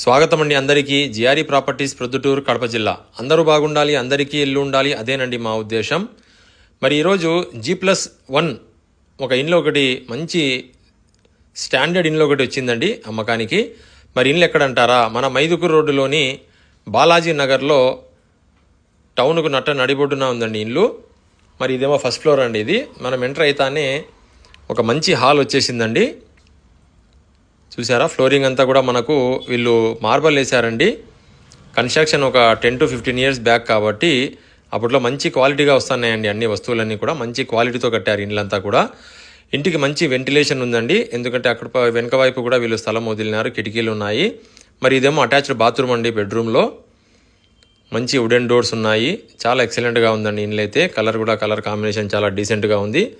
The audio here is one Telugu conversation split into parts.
స్వాగతం అండి అందరికీ. జిఆర్ఈ ప్రాపర్టీస్ ప్రొద్దుటూరు కడప జిల్లా. అందరూ బాగుండాలి అందరికీ ఇల్లు ఉండాలి అదేనండి మా ఉద్దేశం. మరి ఈరోజు జీ ప్లస్ వన్ ఒక ఇంట్లో ఒకటి మంచి స్టాండర్డ్ ఇంట్లో ఒకటి వచ్చిందండి అమ్మకానికి. మరి ఇల్లు ఎక్కడంటారా? మన మైదుకూరు రోడ్డులోని బాలాజీ నగర్లో టౌన్కు నట్ట నడిబొడ్డున ఉందండి ఇల్లు మరి ఇదేమో ఫస్ట్ ఫ్లోర్ అండి ఇది. మనం ఎంటర్ అవుతానే ఒక మంచి హాల్ వచ్చేసిందండి. చూసారా ఫ్లోరింగ్ అంతా కూడా మనకు వీళ్ళు మార్బల్ వేశారండి. కన్స్ట్రక్షన్ ఒక ten to fifteen years back కాబట్టి అప్పట్లో మంచి క్వాలిటీగా వస్తున్నాయండి అన్ని వస్తువులన్నీ కూడా. మంచి క్వాలిటీతో కట్టారు ఇండ్లంతా కూడా. ఇంటికి మంచి వెంటిలేషన్ ఉందండి. ఎందుకంటే అక్కడ ప- వెనక వైపు కూడా వీళ్ళు స్థలం వదిలినారు కిటికీలు ఉన్నాయి. మరి ఇదేమో అటాచ్డ్ బాత్రూమ్ అండి బెడ్రూమ్లో. మంచి వుడెన్ డోర్స్ ఉన్నాయి. చాలా ఎక్సలెంట్గా ఉందండి ఇండ్లు అయితే కలర్ కూడా కలర్ కాంబినేషన్ చాలా డీసెంట్గా ఉంది.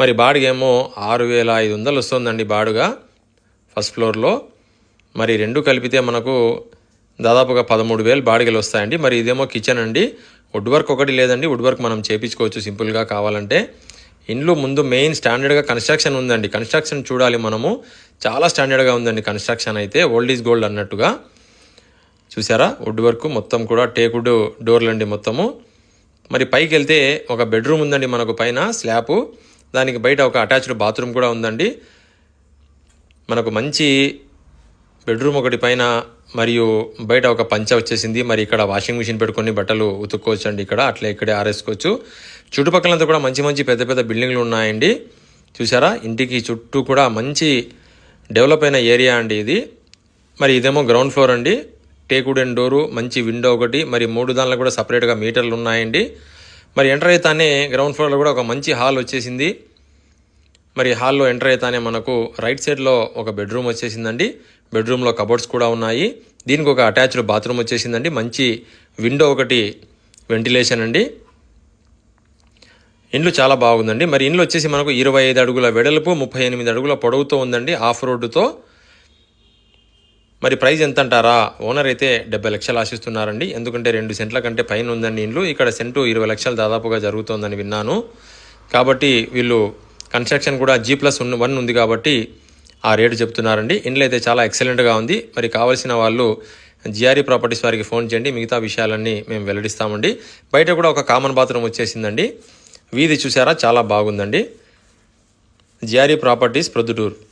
మరి బాడుగేమో ఆరు వేల ఐదు వందలు వస్తుందండి బాడుగా. ఫస్ట్ ఫ్లోర్లో. మరి రెండు కలిపితే మనకు దాదాపుగా పదమూడు వేలు బాడిగలు వస్తాయండి. మరి ఇదేమో కిచెన్ అండి. వుడ్ వర్క్ ఒకటి లేదండి. వుడ్ వర్క్ మనం చేపించుకోవచ్చు సింపుల్గా కావాలంటే. ఇండ్లు ముందు మెయిన్ స్టాండర్డ్గా కన్స్ట్రక్షన్ ఉందండి. కన్స్ట్రక్షన్ చూడాలి మనము. చాలా స్టాండర్డ్గా ఉందండి కన్స్ట్రక్షన్ అయితే. ఓల్డ్ ఈజ్ గోల్డ్ అన్నట్టుగా. చూసారా? వుడ్ వర్క్ మొత్తం కూడా టేకుడ్ డోర్లు అండి మొత్తము. మరి పైకి వెళ్తే ఒక బెడ్రూమ్ ఉందండి మనకు పైన స్లాబ్ దానికి బయట ఒక అటాచ్డ్ బాత్రూమ్ కూడా ఉందండి. మనకు మంచి బెడ్రూమ్ ఒకటి పైన మరియు బయట ఒక పంచ వచ్చేసింది. మరి ఇక్కడ వాషింగ్ మిషన్ పెట్టుకొని బట్టలు ఉతుక్కోవచ్చు అండి ఇక్కడ. అట్లా ఇక్కడే ఆరేసుకోవచ్చు. చుట్టుపక్కలంతా కూడా మంచి మంచి పెద్ద పెద్ద బిల్డింగ్లు ఉన్నాయండి. చూసారా ఇంటికి చుట్టూ కూడా మంచి డెవలప్ అయిన ఏరియా అండి ఇది. మరి ఇదేమో గ్రౌండ్ ఫ్లోర్ అండి. టేకుడ్ అండ్ డోరు మంచి విండో ఒకటి మరి మూడు దానిలో కూడా సపరేట్గా మీటర్లు ఉన్నాయండి. మరి ఎంటర్ అయితేనే గ్రౌండ్ ఫ్లోర్లో కూడా ఒక మంచి హాల్ వచ్చేసింది. మరి హాల్లో ఎంటర్ అయితేనే మనకు రైట్ సైడ్లో ఒక బెడ్రూమ్ వచ్చేసిందండి. బెడ్రూమ్లో కబోర్డ్స్ కూడా ఉన్నాయి. దీనికి ఒక అటాచ్డ్ బాత్రూమ్ వచ్చేసిందండి. మంచి విండో ఒకటి వెంటిలేషన్ అండి. ఇండ్లు చాలా బాగుందండి. మరి ఇండ్లు వచ్చేసి మనకు ఇరవై ఐదు అడుగుల వెడల్పు ముప్పై ఎనిమిది అడుగుల పొడవుతో ఉందండి ఆఫ్ రోడ్డుతో. మరి ప్రైస్ ఎంత అంటారా ఓనర్ అయితే డెబ్బై లక్షలు ఆశిస్తున్నారండి. ఎందుకంటే రెండు సెంట్ల కంటే పైన ఉందండి ఇండ్లు. ఇక్కడ సెంటు ఇరవై లక్షలు దాదాపుగా జరుగుతోందని విన్నాను. కాబట్టి వీళ్ళు కన్స్ట్రక్షన్ కూడా జీ ప్లస్ వన్ ఉంది కాబట్టి ఆ రేటు చెప్తున్నారండి. ఇండ్లు అయితే చాలా ఎక్సలెంట్గా ఉంది. మరి కావాల్సిన వాళ్ళు జిఆర్ఈ ప్రాపర్టీస్ వారికి ఫోన్ చేయండి. మిగతా విషయాలన్నీ మేము వెల్లడిస్తామండి. బయట కూడా ఒక కామన్ బాత్రూమ్ వచ్చేసిందండి. వీధి చూసారా? చాలా బాగుందండి. GRE properties Proddatur.